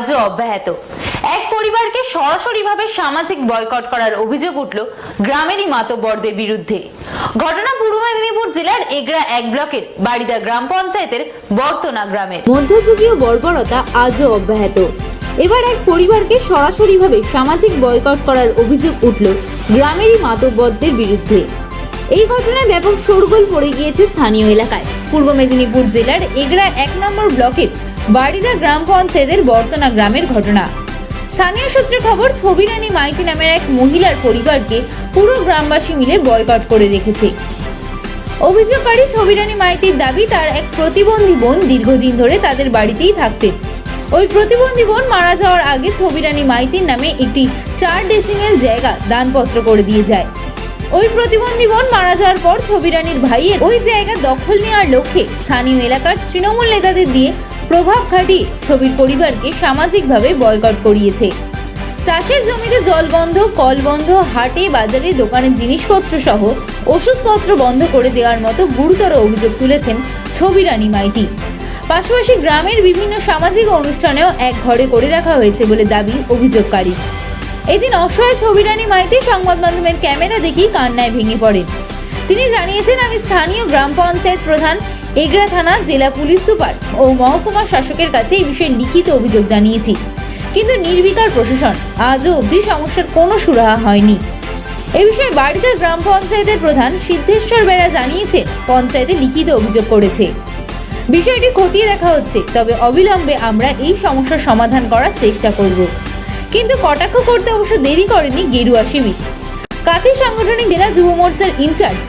আজও অব্যাহত। এক পরিবারকে সরাসরিভাবে সামাজিক বয়কট করার অভিযোগ উঠল গ্রামেরই মাতব্বরদের বিরুদ্ধে। ঘটনা পূর্ব মেদিনীপুর জেলার এগরা এক ব্লকের বাড়িদা গ্রাম পঞ্চায়েতের বর্তনা গ্রামে মধ্যযুগীয় বর্বরতা আজও অব্যাহত। এবার এক পরিবারকে সরাসরিভাবে সামাজিক বয়কট করার অভিযোগ উঠল গ্রামেরই মাতব্বরদের বিরুদ্ধে। এই ঘটনায় ব্যাপক শোরগোল পড়ে গিয়েছে স্থানীয় এলাকায়। পূর্ব মেদিনীপুর জেলার এগরা এক নম্বর ব্লকের বাড়িদা গ্রাম পঞ্চায়েতের বর্তনা গ্রামের ঘটনা। স্থানীয় সূত্রে খবর, ছবিরানী মাইতি নামের এক মহিলার পরিবারকে পুরো গ্রামবাসী মিলে বয়কট করে রেখেছে। অভিযোগকারী ছবিরানী মাইতির দাবি, তার এক প্রতিবন্ধী বোন দীর্ঘদিন ধরে তাদের বাড়িতেই থাকতেন ওই প্রতিবন্ধী বোন মারা যাওয়ার আগে ছবিরানী মাইতির নামে একটি চার ডেসিমেল জায়গা দানপত্র করে দিয়ে যায়। ওই প্রতিবন্ধী বোন মারা যাওয়ার পর ছবিরানীর ভাইয়ের ওই জায়গা দখল নেওয়ার লক্ষ্যে স্থানীয় এলাকার তৃণমূল নেতাদের দিয়ে প্রভাব খাটিয়ে ছবির পরিবারকে সামাজিকভাবে বয়কট করিয়েছে। চাষের জমিতে জল বন্ধ, কল বন্ধ, হাটে, বাজারে দোকানের জিনিসপত্র সহ ওষুধপত্র বন্ধ করে দেওয়ার মতো গুরুতর অভিযোগ তুলেছেন ছবিরানী মাইতি। পাশাপাশি গ্রামের বিভিন্ন সামাজিক অনুষ্ঠানেও এক ঘরে করে রাখা হয়েছে বলে দাবি অভিযোগকারী। এদিন অসহায় ছবিরানী মাইতি সংবাদ মাধ্যমের ক্যামেরা দেখেই কান্নায় ভেঙে পড়েন। তিনি জানিয়েছেন, আমি স্থানীয় গ্রাম পঞ্চায়েত প্রধান এগরা থানা জেলা পুলিশ সুপার ও মহকুমা শাসকের কাছে এই বিষয়ে লিখিত অভিযোগ জানিয়েছি। কিন্তু নির্বিকার প্রশাসন আজও অবধি সমস্যার কোনো সুরাহা হয়নি। এ বিষয়ে বাড়িতে গ্রাম পঞ্চায়েতের প্রধান সিদ্ধেশ্বর বেড়া জানিয়েছে, পঞ্চায়েতে লিখিত অভিযোগ করেছে। বিষয়টি খতিয়ে দেখা হচ্ছে, তবে অবিলম্বে আমরা এই সমস্যার সমাধান করার চেষ্টা করব। কিন্তু কটাক্ষ করতে অবশ্য দেরি করেনি গেরুয়া শিবির। কাতি সাংগঠনিক জেলা যুব মোর্চার ইনচার্জ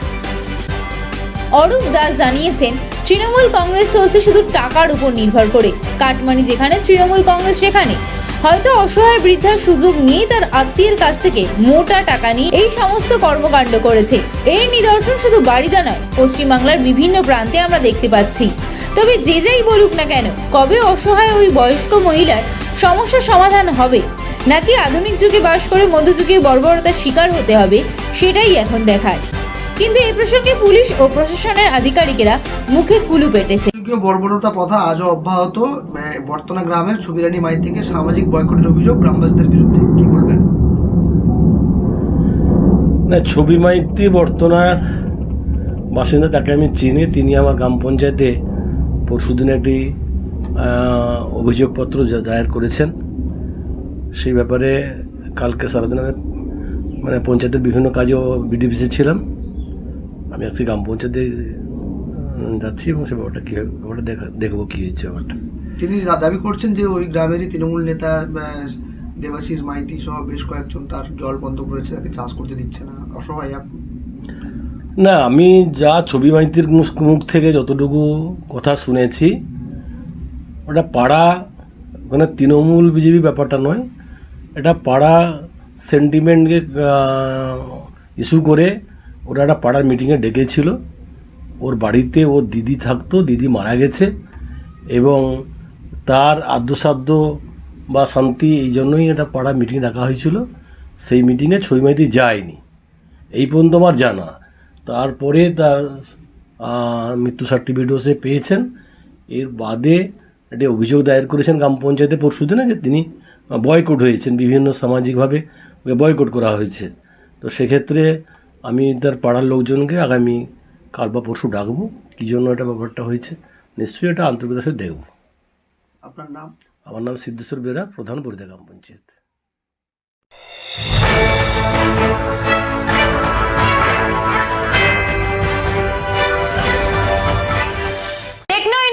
অরূপ দাস জানিয়েছেন তৃণমূল কংগ্রেস চলছে শুধু টাকার উপর নির্ভর করে। কাটমানি যেখানে, তৃণমূল কংগ্রেস সেখানে। হয়তো অসহায় বৃদ্ধার সুযোগ নিয়ে তার আত্মীয়ের কাছ থেকে মোটা টাকা নিয়ে এই সমস্ত কর্মকাণ্ড করেছে। এর নিদর্শন শুধু বাড়িদা নয়, পশ্চিমবাংলার বিভিন্ন প্রান্তে আমরা দেখতে পাচ্ছি। তবে যে যাই বলুক না কেন, কবে অসহায় ওই বয়স্ক মহিলার সমস্যার সমাধান হবে? নাকি আধুনিক যুগে বাস করে মধ্যযুগে বর্বরতার শিকার হতে হবে? সেটাই এখন দেখার। কিন্তু এই প্রসঙ্গে পুলিশ ও প্রশাসনের আধিকারিকেরা মুখে কুলু পেটেছে। বর্বরতা প্রথা আজও অব্যাহত বর্তনা গ্রামের ছবিরানী মাই থেকে সামাজিক বয়কটের অভিযোগ গ্রামবাসীদের বিরুদ্ধে। কি বলবেন? না ছবি মাইতি বর্তনার বাসিন্দা তাকে আমি চিনি তিনি আমার গ্রাম পঞ্চায়েতে পরশুদিন একটি আহ, অভিযোগপত্র দায়ের করেছেন। সেই ব্যাপারে কালকে সারাদিন আমি মানে পঞ্চায়েতের বিভিন্ন কাজেও বিডিপিসি ছিলাম। আমি আজকে গ্রাম পঞ্চায়েতে যাচ্ছি এবং সে ব্যাপারটা কী ব্যাপারটা দেখা দেখব কী হয়েছে ব্যাপারটা। তিনি দাবি করছেন যে ওই গ্রামেরই তৃণমূল নেতা দেবাশিস মাইতি সহ বেশ কয়েকজন তার জল বন্ধ করেছে তাকে চাষ করতে দিচ্ছে না। অসহায় আপনি না আমি যা ছবি মাইতির মুখ- মুখ থেকে যতটুকু কথা শুনেছি ওটা পাড়া ওখানে তৃণমূল বিজেপি ব্যাপারটা নয় এটা পাড়া সেন্টিমেন্টকে ইস্যু করে ওরা একটা পাড়ার মিটিংয়ে ডেকেছিল। ওর বাড়িতে ওর দিদি থাকতো, দিদি মারা গেছে এবং তার আদ্যসাধ্য বা শান্তি এই জন্যই একটা পাড়া মিটিং রাখা হয়েছিল। সেই মিটিংয়ে ছবি মাইতি যায়নি। এই পর্যন্ত আমার জানা। তারপরে তার মৃত্যু সার্টিফিকেটও সে পেয়েছেন। এর বাদে একটি অভিযোগ দায়ের করেছেন গ্রাম পঞ্চায়েতে পরশু দিনে যে তিনি বয়কট হয়েছেন বিভিন্ন সামাজিকভাবে বয়কট করা হয়েছে। তো সেক্ষেত্রে আমি তার পাড়ার লোকজনকে আগামী কাল বা পরশু ডাকবো। কী জন্য এটা ব্যাপারটা হয়েছে? নিশ্চয়ই এটা আন্তর্জাতিক দেখব আপনার নাম? আমার নাম সিদ্ধেশ্বর বেরা প্রধান পরিদা গ্রাম পঞ্চায়েত।